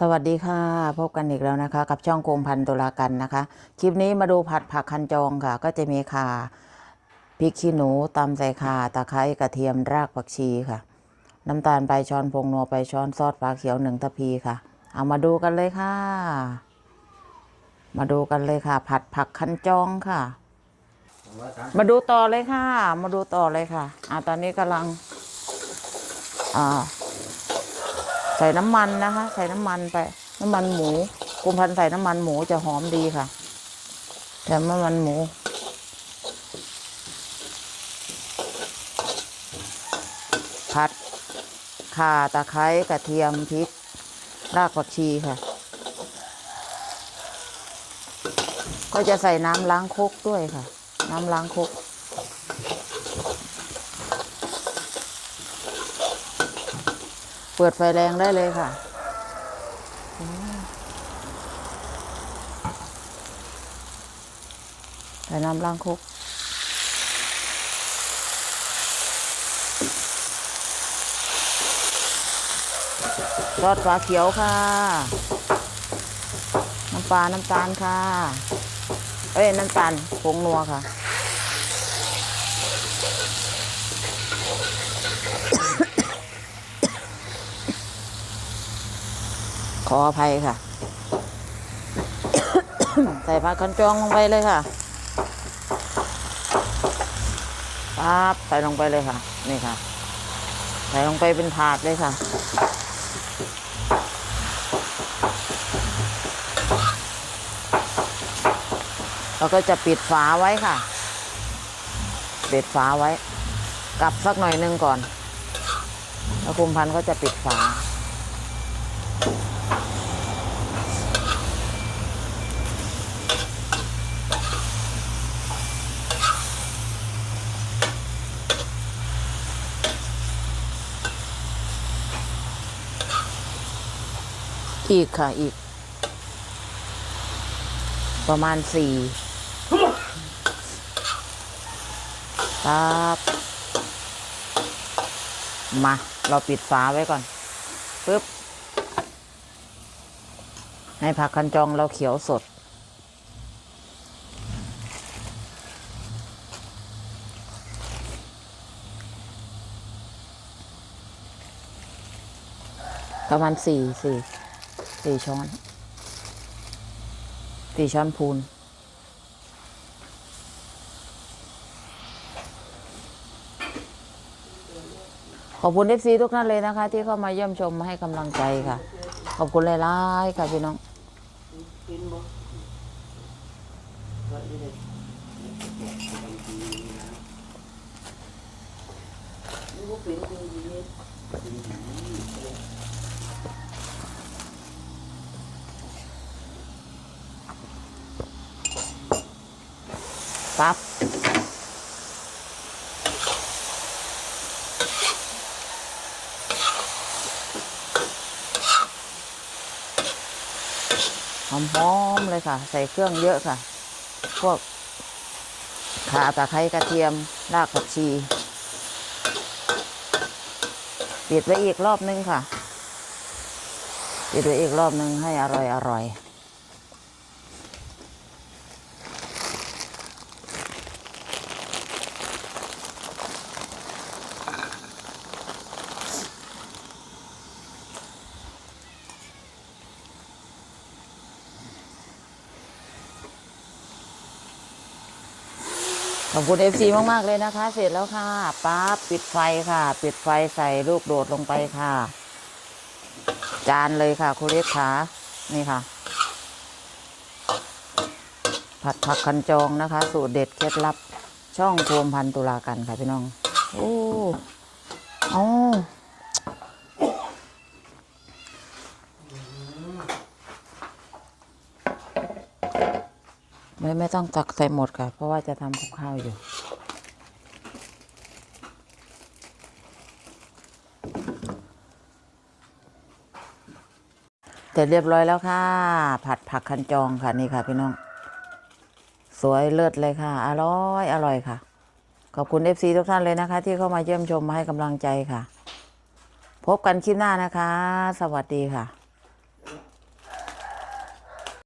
สวัสดีค่ะ พบกันอีกแล้วนะคะ กับช่องโกมพันตุลากันนะคะ คลิปนี้มาดูผัดผักคันจองค่ะ ก็จะมีข่าพริกขี้หนูตำใส่ข่าตะไคร้กระเทียมรากผักชีค่ะ น้ำตาลไปช้อนพงนัวไปช้อนซอสปลาเขียวหนึ่งทัพพีค่ะ เอามาดูกันเลยค่ะ มาดูกันเลยค่ะ ผัดผักคันจองค่ะ มาดูต่อเลยค่ะ มาดูต่อเลยค่ะอ่าตอนนี้กำลังอ่า ส่น้ำมันนะคะ ใส่น้ำมันไป น้ำมันหมูกุมพันใส่น้ำมันหมูจะหอมดีค่ะแต่น้ำมันหมู ผัดข่าตะไคร้กระเทียมพริก รากผักชีค่ะ ก็จะใส่น้ำล้างคกด้วยค่ะ น้ำล้างคก เปิดไฟแรงได้เลยค่ะ ใส่น้ำล้างครกซอสฝาเขียวค่ะ น้ำปลา น้ำตาลค่ะ เอ้ย น้ำตาลผงนัวค่ะ ออภัยค่ะ ใส่ผักคันจองลงไปเลยค่ะปั๊บใส่ลงไปเลยค่ะ นี่ค่ะ ใส่ลงไปเป็นถาดเลยค่ะเราก็จะปิดฝาไว้ค่ะปิดฝาไว้กลับสักหน่อยนึงก่อนแล้วคุมพันธุ์ก็จะปิดฝา อีกค่ะอีก ประมาณสี่ครับมา เราปิดฝาไว้ก่อนปึ๊บในผักคันจองเราเขียวสด ประมาณสี่สี่ สี่ช้อนสี่ช้อนพูน ขอบคุณเอฟซีทุกท่านเลยนะคะ ที่เข้ามาเยี่ยมชมมาให้กำลังใจค่ะ ขอบคุณหลายๆค่ะพี่น้อง ปั๊บหอมๆเลยค่ะ ใส่เครื่องเยอะค่ะ พวกข่าตะไคร้กระเทียม รากผักชีปิดไว้อีกรอบนึงค่ะปิดไว้อีกรอบนึงให้อร่อยอร่อย ขอบคุณเอฟซีมากๆเลยนะคะ เสร็จแล้วค่ะปั๊บปิดไฟค่ะ ปิดไฟใส่ลูกโดดลงไปค่ะ จานเลยค่ะคุณเล็กขานี่ค่ะ ผัดผักคันจองนะคะ สูตรเด็ดเคล็ดลับ ช่องโคมพันตุลากันค่ะพี่น้อง โอ้โอ้ ไม่ไม่ต้องตักใส่หมดค่ะ เพราะว่าจะทำกับข้าวอยู่ เสร็จเรียบร้อยแล้วค่ะ ผัดผักคันจองค่ะนี่ค่ะพี่น้อง สวยเลิศเลยค่ะ อร่อยอร่อยค่ะ ขอบคุณเอฟซีทุกท่านเลยนะคะ ที่เข้ามาเยี่ยมชมมาให้กำลังใจค่ะ พบกันคลิปหน้านะคะ สวัสดีค่ะ